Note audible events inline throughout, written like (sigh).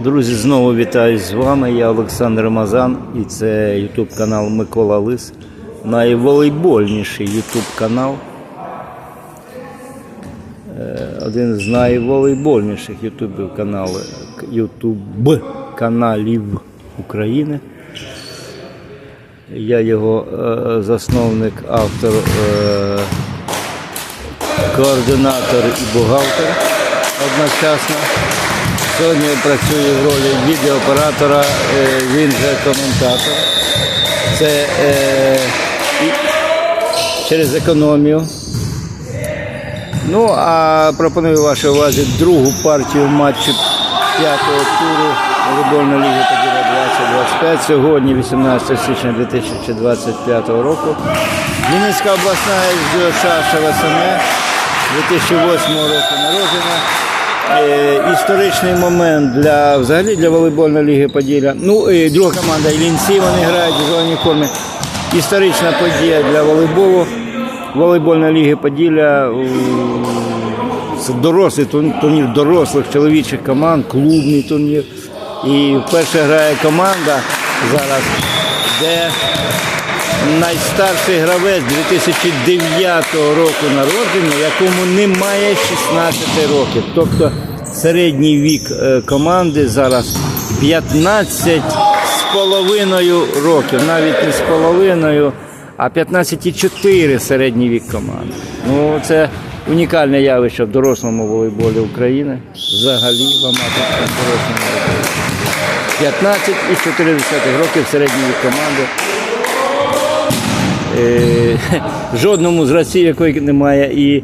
Друзі, знову вітаю з вами. Я Олександр Мазан і це YouTube канал Микола Лис. Найволейбольніший YouTube канал. Е, Один з найволейбольніших каналів, YouTube каналів України. Я його е, засновник, автор, е, координатор і бухгалтер одночасно. Сьогодні працюю в ролі відеооператора, е, він же коментатор. Це е, через економію. Ну, а пропоную вашій увазі другу партію матчу п'ятого туру волейбольної ліги Поділя 2025. Сьогодні, 18 січня 2025 року. Вінницька обласна СДО ШВСМ 2008 року народження. Е, історичний момент для взагалі для волейбольної ліги Поділля. Ну і друга команда Ілінці, вони грають в зеленій формі. Історична подія для волейболу. Волейбольної ліги Поділля. Це дорослий тур- турнір дорослих чоловічих команд, клубний турнір. І вперше грає команда зараз, де найстарший гравець 2009 року народження, якому немає 16 років. Тобто середній вік е, команди зараз 15 з половиною років, навіть не з половиною, а 15,4 середній вік команди. Ну це унікальне явище в дорослому волейболі України, взагалі в аматорському дорослому волейболі. 15,4 років середній вік команди. Е, жодному з гравців, якої немає і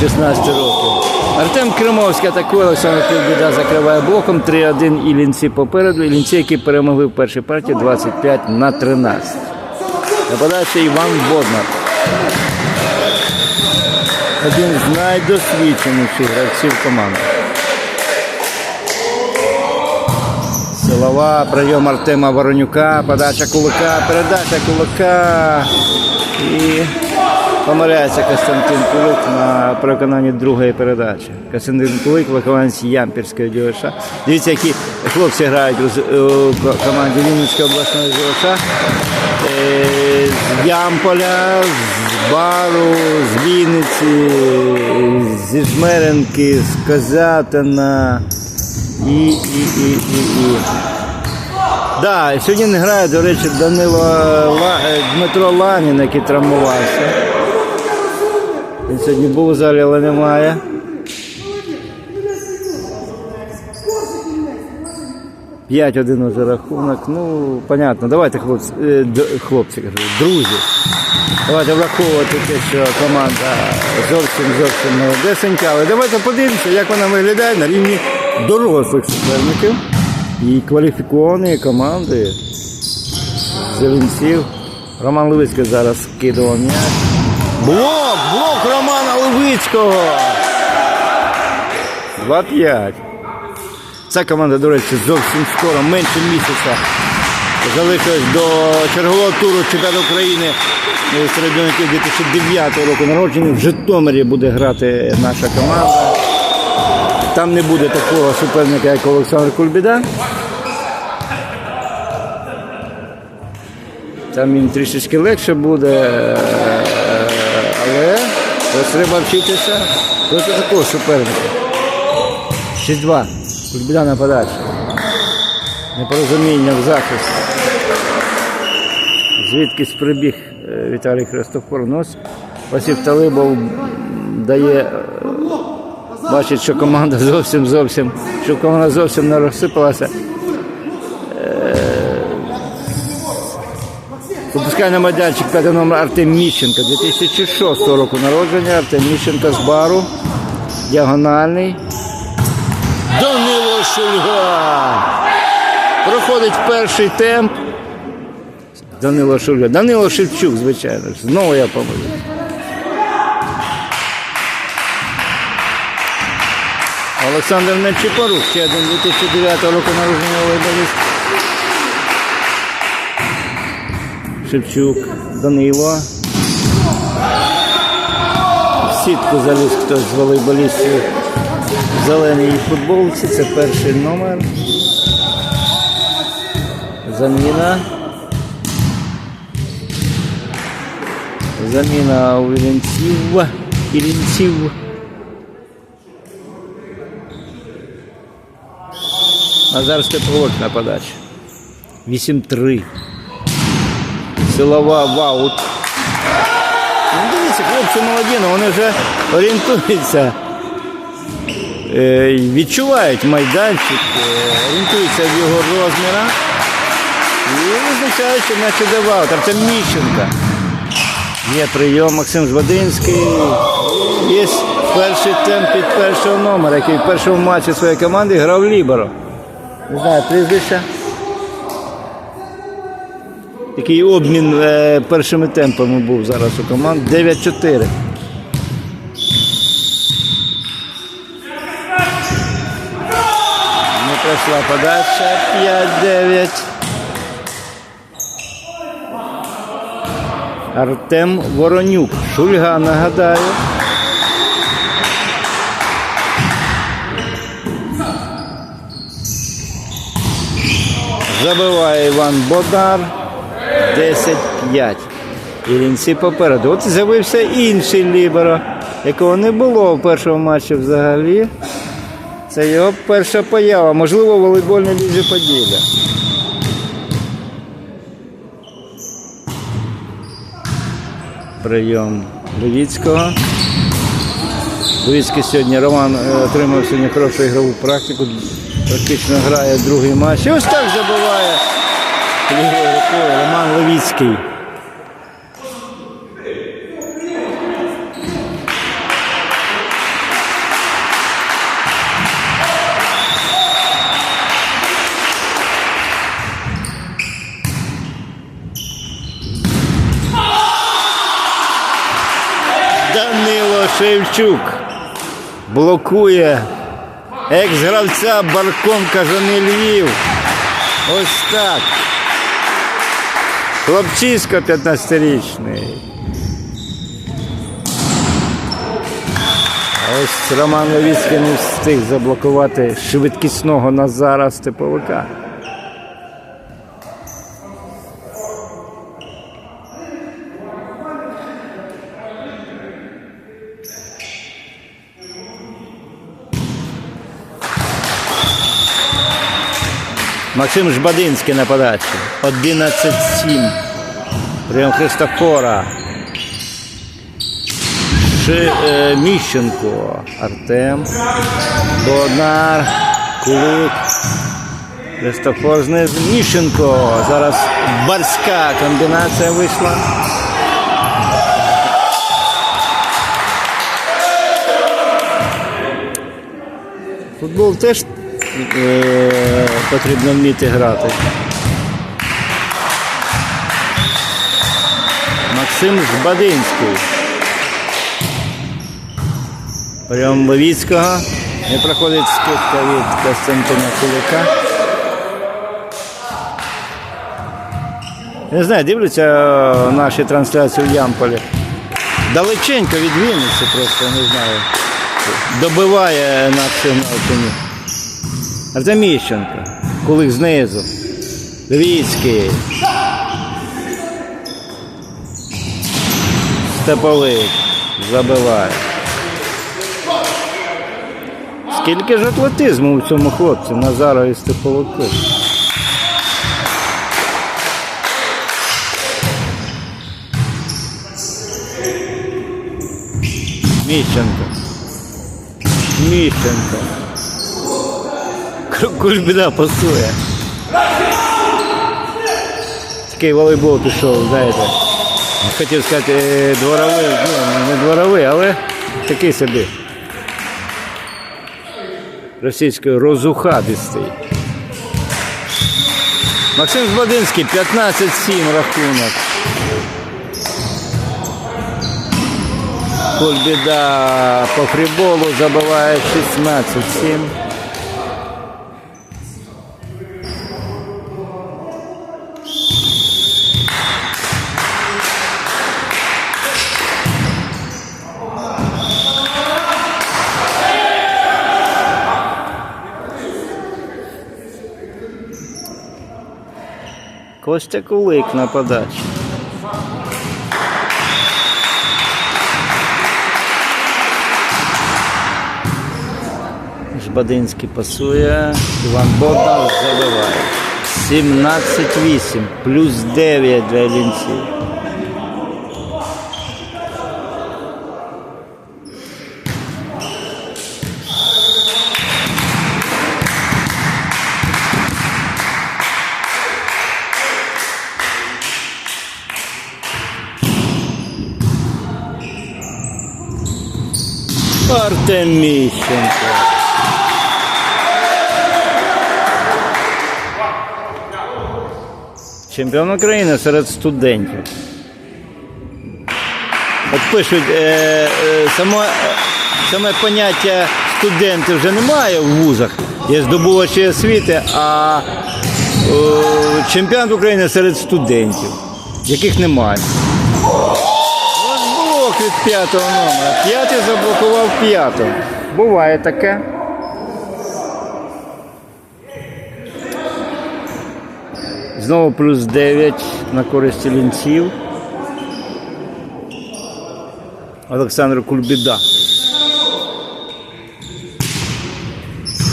16 років. Артем Кримовський атакує, Олександр Підбіда закриває блоком 3-1 Ілінці попереду. Ілінці, які перемогли в першій партії 25 на 13. Нападається Іван Боднар. Один з найдосвідченіших гравців команди. Силова, прийом Артема Воронюка, подача кулака, передача кулака. І помиляється Костянтин Кулик на переконанні другої передачі. Костянтин Кулик, вихованець Ямпірської ДЮШ. Дивіться, які хлопці грають у, команді Вінницької обласної ДЮШ. Е, З Ямполя, з Бару, з Вінниці, зі Жмеренки, з Козятина. І, і, і, і, і. Да, сьогодні не грає, до речі, Данило Ла... е, Дмитро Ланін, який травмувався. Він сьогодні був у залі, але немає. П'ять один уже рахунок. Ну, понятно. Давайте, хлопці, е, хлопці кажу, друзі. Давайте враховувати те, що команда зовсім зовсім молодесенька. Але давайте подивимося, як вона виглядає на рівні дорослих суперників і кваліфікованої команди зеленців. Роман Левицький зараз скидував м'яч. Блок! Блок Романа Левицького! 2-5. Ця команда, до речі, зовсім скоро, менше місяця. Залишилось до чергового туру чемпіонату України серед юнаків 2009 року народження. В Житомирі буде грати наша команда. Там не буде такого суперника, як Олександр Кульбіда. Там їм трішечки легше буде, але ось треба вчитися проти такого суперника. 6-2. Кульбіда на подачі. Непорозуміння в захисті. Звідкись прибіг е, Віталій Христофор. Ось Василь Талибов дає, бачить, що команда зовсім зовсім, що команда зовсім не розсипалася. Е, Випускає на майданчик п'ятий номер Артем Міщенко, 2006 року народження. Артем Міщенко з бару. Діагональний. Данило Шульга. Проходить перший темп. Данило Шульга. Данило Шевчук, звичайно. Знову я помилю. Олександр Нечипорук, ще один 2009 року народження волейболіст. Шевчук, Данило. В сітку заліз хтось з волейболістів в зеленій футболці. Це перший номер. Заміна. Заміна у Ілінців. Ілінців. Назар Степовик на подачі. 8-3. Силова ваут. Ну, дивіться, хлопці молоді, але вони вже орієнтуються. Відчувають майданчик, е, орієнтуються в його розмірах. І визначають, що наче давав. Артем Міщенка. Є прийом Максим Жвадинський. Є перший темп під першого номера, який в першому матчі своєї команди грав Ліберо. Не знаю, прізвище. Такий обмін е, першими темпами був зараз у команд. 9-4. Не пройшла подача. 5-9. Артем Воронюк. Шульга, нагадаю. Забиває Іван Бодар. 10-5. Ілінці попереду. От з'явився інший ліберо, якого не було в першому матчі взагалі. Це його перша поява, можливо, в волейбольній лізі Поділля. Прийом Левіцького. Левіцький сьогодні Роман е, отримав сьогодні хорошу ігрову практику. Практично грає другий матч. І ось так забиває лівою рукою Роман Левіцький. Данило Шевчук блокує екс-гравця Барком Кажани Львів. Ось так. Хлопчисько 15-річний. Ось Роман Левіцький не встиг заблокувати швидкісного Назара Степовика. Максим Жбадинський на подачі. 11-7. Прийом Христофора. Ши, е, Міщенко. Артем. Боднар. Кулик. Христофор знизу. Міщенко. Зараз барська комбінація вийшла. Футбол теж потрібно вміти грати. Максим Жбадинський. Прийом Левіцького. Не проходить скидка від Костянтина Кулика. Не знаю, дивляться е, наші трансляції в Ямполі. Далеченько від Вінниці просто, не знаю. Добиває на сигналкині. Артем Міщенко. Кулик знизу. Львівський. Степовик. Забиває. Скільки ж атлетизму у цьому хлопці Назара і Степовику. Міщенко. Міщенко. Кульбіда пасує. Такий волейбол пішов, знаєте. Хотів сказати е, дворовий, ну, не дворовий, але такий собі. Російською розухабістий. Максим Збадинський, 15-7 рахунок. Кульбіда по фріболу забиває 16-7. Костя Кулик на подачі. Жбадинський пасує. Іван Богдан забиває. 17-8, плюс 9 для лінців. Артем Міщенко. Чемпіон України серед студентів. От пишуть, е, е, само, е, саме поняття студенти вже немає в вузах, є здобувачі освіти, а е, чемпіонат України серед студентів, яких немає. П'ятого номера. П'ятий заблокував п'ятого. Буває таке. Знову плюс 9 на користь лінців. Олександр Кульбіда.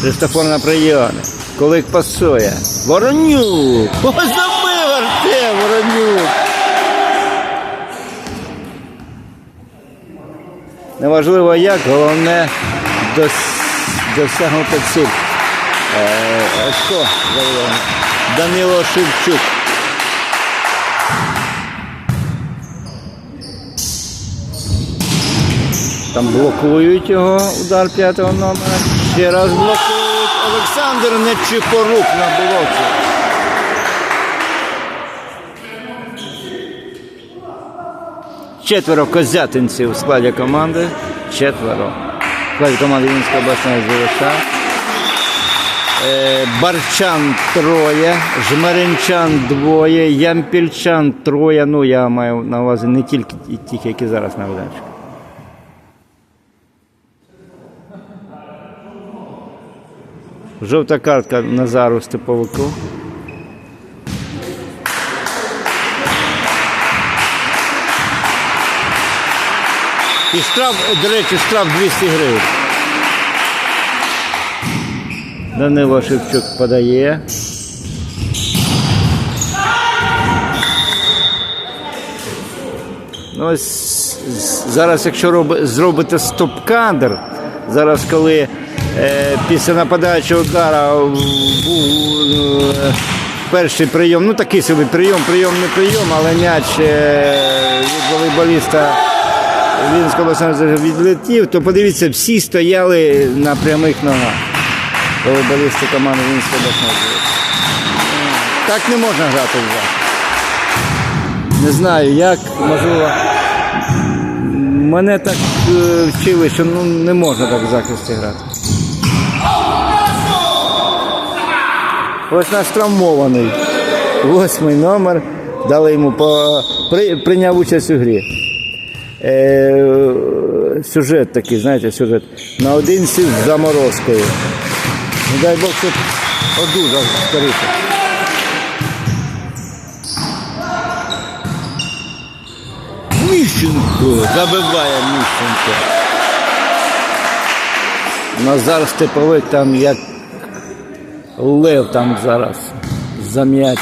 Христофор на прийомі. Колик пасує. Воронюк! О, забив Артем Воронюк! Неважливо як, головне дос- досягнути ціль. Е, Очко. Данило Шевчук. Там блокують його удар п'ятого номера. Ще раз блокують. Олександр Нечипорук на блоці. Четверо козятинців у складі команди. Четверо. В складі команди Вінської обласної ЗВШ. Е, Барчан троє, Жмеринчан двоє, Ямпільчан троє. Ну, я маю на увазі не тільки ті- тих, які зараз на видачі. Жовта картка Назару Степовику. І штраф, до речі, штраф 200 гривень. Данило Шевчук подає. Ну, зараз, якщо роби- зробите стоп-кадр, зараз, коли е, після нападаючого удара був е, перший прийом, ну такий собі прийом, прийом не прийом, але м'яч е, від волейболіста Вінського обласного відлетів, то подивіться, всі стояли на прямих ногах. Волейболісти команди Вінського обласного Так не можна грати в. Не знаю як, можливо. Мене так е, вчили, що ну, не можна так в захисті грати. Ось наш травмований. Восьмий номер. Дали йому по. При, прийняв участь у грі. Е, сюжет такий, знаєте, сюжет. Наодинці з заморозкою. Не дай Бог, щоб одужав скоріше. Міщенко забиває Міщенко. Назар Степовик там як лев там зараз за м'яч.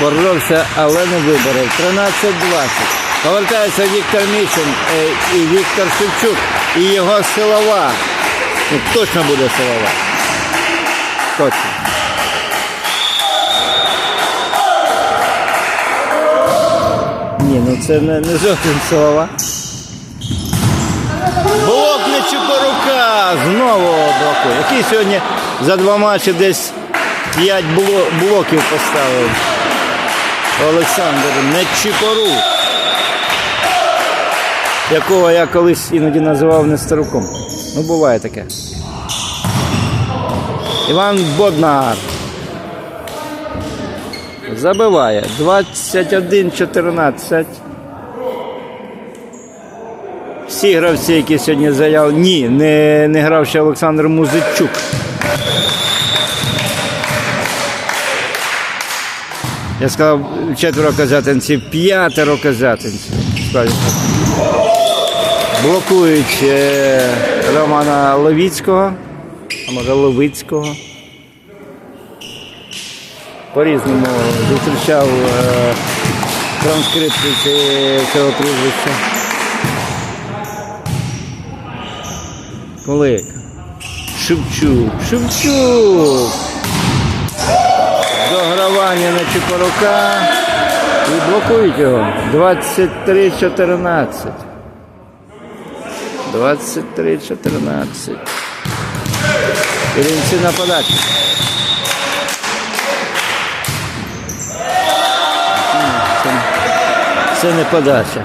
Боровся, але не виборов. 13-20. Повертається Віктор Міщен е, і Віктор Шевчук. І його силова. Ну, точно буде силова. Точно. Ні, ну це не, не зовсім силова. Блок Нечипорука знову блокує. Який сьогодні за два матчі десь 5 блоків поставив. Олександр Нечипорук. Якого я колись іноді називав Несторуком. Ну, буває таке. Іван Боднар. Забиває. 21-14. Всі гравці, які сьогодні заявили. Ні, не, не грав ще Олександр Музичук. Я сказав четверо казятинців, п'ятеро казятинців. Блокують е, Романа Левіцького, а може Левицького. По-різному зустрічав е, транскрипцію цього прізвища. Колик. Шевчук. Шевчук. Догравання на Чепорука. І блокують його. 23-14. 23-14. Іринці на подачі. Це, це не подача.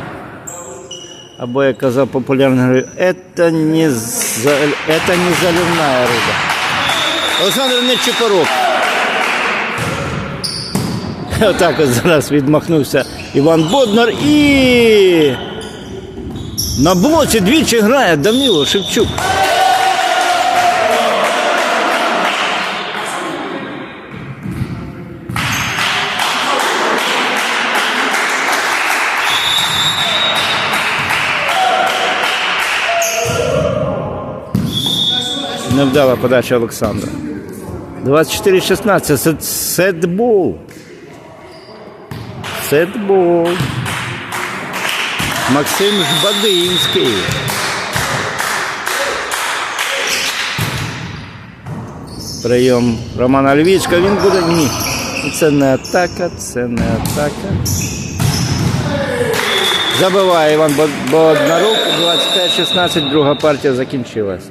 Або як казав популярний говорив, це не, за, это не заливна риба. Олександр Нечипорук. (laughs) Отак от зараз відмахнувся Іван Боднар і на блоці двічі грає Данило Шевчук. Невдала подача Олександра. 24-16. Сет- Сетбол. Сетбол. Максим Жбадинський. Прийом Романа Львічка. Він буде. Ні. Це не атака, це не атака. Забиває Іван Бо- Боднарук. 25-16. Друга партія закінчилася.